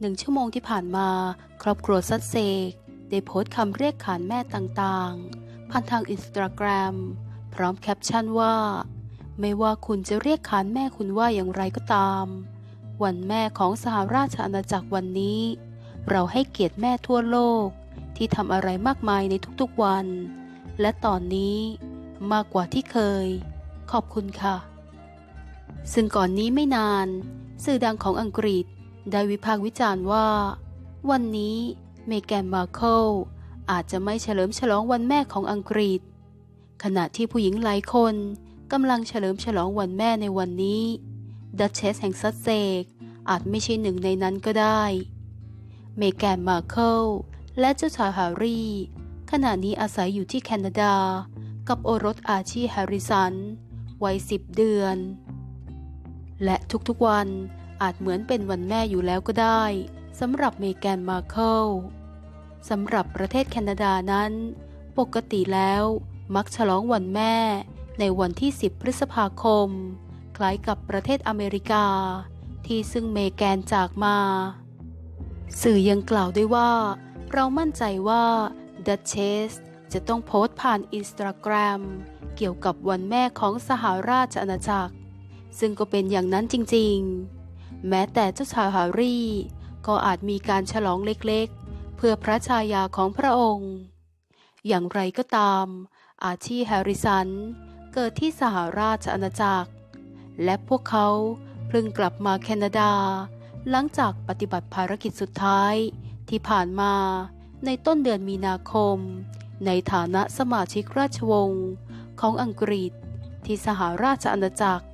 หนึ่งชั่วโมงที่ผ่านมา ครอบครัวซัดเซก ได้โพสต์คำเรียกขานแม่ต่างๆ ผ่านทางอินสตาแกรมพร้อมแคปชั่นว่า ไม่ว่าคุณจะเรียกขานแม่คุณว่าอย่างไรก็ตาม วันแม่ของสหราชอาณาจักรวันนี้ เราให้เกียรติแม่ทั่วโลก ที่ทำอะไรมากมายในทุกๆวัน และตอนนี้มากกว่าที่เคย ขอบคุณค่ะ ซึ่งก่อนนี้ไม่นาน สื่อดังของอังกฤษ ได้วิพากษ์วิจารณ์ว่า วันนี้เมแกนมาร์เคิลอาจจะไม่เฉลิมฉลองวันแม่ของอังกฤษ ขณะที่ผู้หญิงหลายคนกำลังเฉลิมฉลองวันแม่ในวันนี้ ดัชเชสแห่งซัสเซกอาจไม่ใช่หนึ่งในนั้นก็ได้ เมแกนมาร์เคิลและเจ้าชายแฮร์รี่ ขณะนี้อาศัยอยู่ที่แคนาดา กับโอรสอาชีแฮร์ริสันวัยสิบเดือน และทุกๆวัน อาจเหมือนเป็นวันแม่อยู่แล้วก็ได้สำหรับเมแกนมาร์เคิลสำหรับประเทศแคนาดานั้น ปกติแล้ว มักฉลองวันแม่ ในวันที่ 10 พฤษภาคม คล้ายกับประเทศอเมริกา ที่ซึ่งเมแกนจากมา สื่อยังกล่าวด้วยว่า เรามั่นใจว่าดัชเชสจะต้องโพสต์ผ่านอินสตาแกรมเกี่ยวกับวันแม่ของสหราชอาณาจักร ซึ่งก็เป็นอย่างนั้นจริงๆ แม้แต่เจ้าชายฮาร์รี่ ก็อาจมีการฉลองเล็กๆ เพื่อพระชายาของพระองค์ อย่างไรก็ตาม อาชีแฮร์ริสัน เกิดที่สหราชอาณาจักร และพวกเขาเพิ่งกลับมาแคนาดา หลังจากปฏิบัติภารกิจสุดท้ายที่ผ่านมาในต้นเดือนมีนาคม ในฐานะสมาชิกราชวงศ์ของอังกฤษที่สหราชอาณาจักร